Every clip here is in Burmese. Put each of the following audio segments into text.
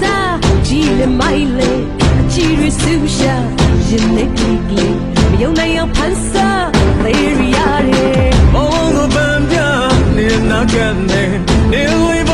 စားကြည့်လေမိုင်လေအကြည့်ရစူရှာရင်နဲ့ကြည့်ကြည့်မယုံနိုင်အောင်ဖန်ဆာလေရီယာရဲမောင်ကပန်ပြနေနာကနေနေဝေး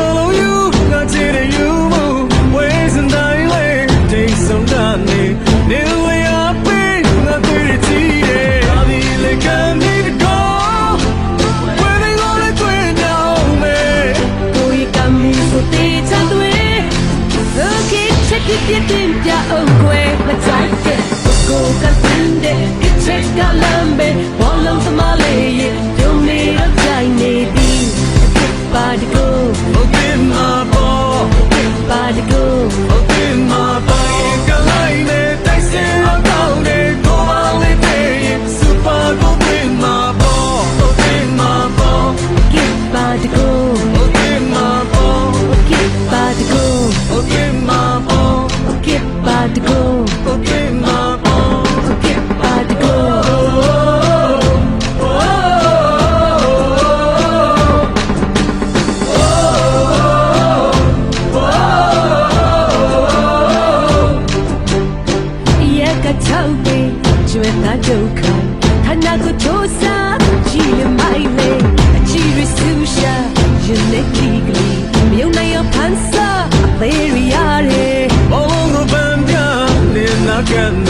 ကျွေးတာဒုက္ခခန္ဓာကိုယ်ကြိုးစားကြည့်ရမိုင်လေအကြည့်ရစူရှာယနေ့ကလေးမြုံနိုင်အောင်ဖန်ဆာအသေးရရတယ်ဘုံကိုပန်းပြလင်းနာကန်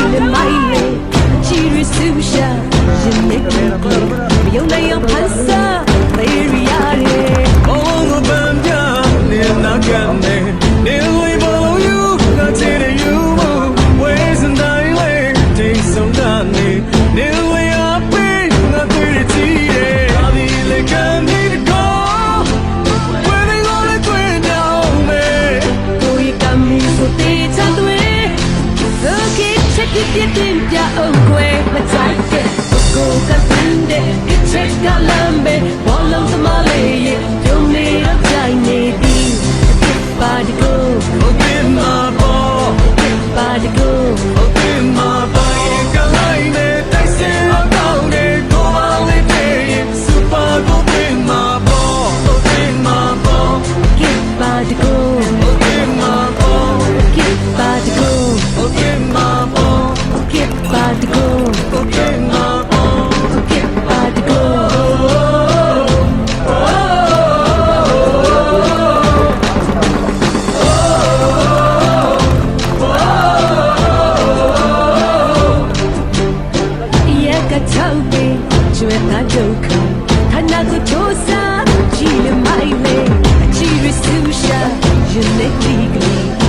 Mile mile, ci ပြစ်ပြပြအောင်ကွယ် ဒုက္ခခန္ဓာကိုယ်ချိုးစားကြည့်လေမိုင်လေအချီရစူရှာ uniquely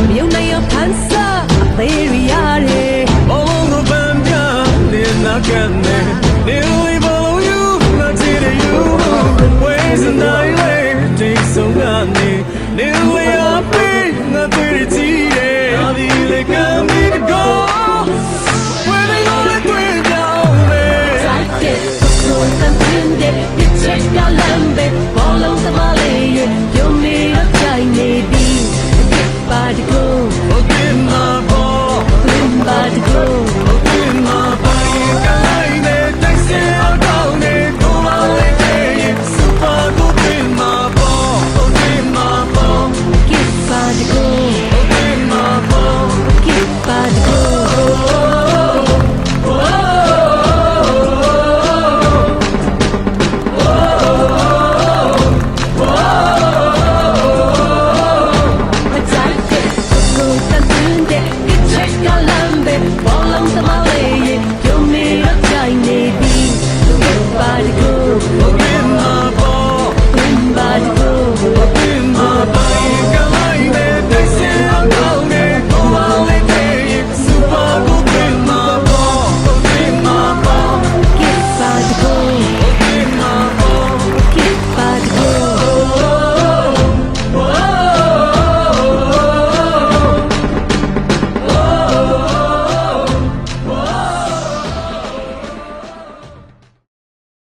မြုံနိုင်အောင်ဖန်ဆာအသေးရရတယ်ဘုံကိုပန်ပြနေနာကနေ Nearly below you, not to you. Ways and I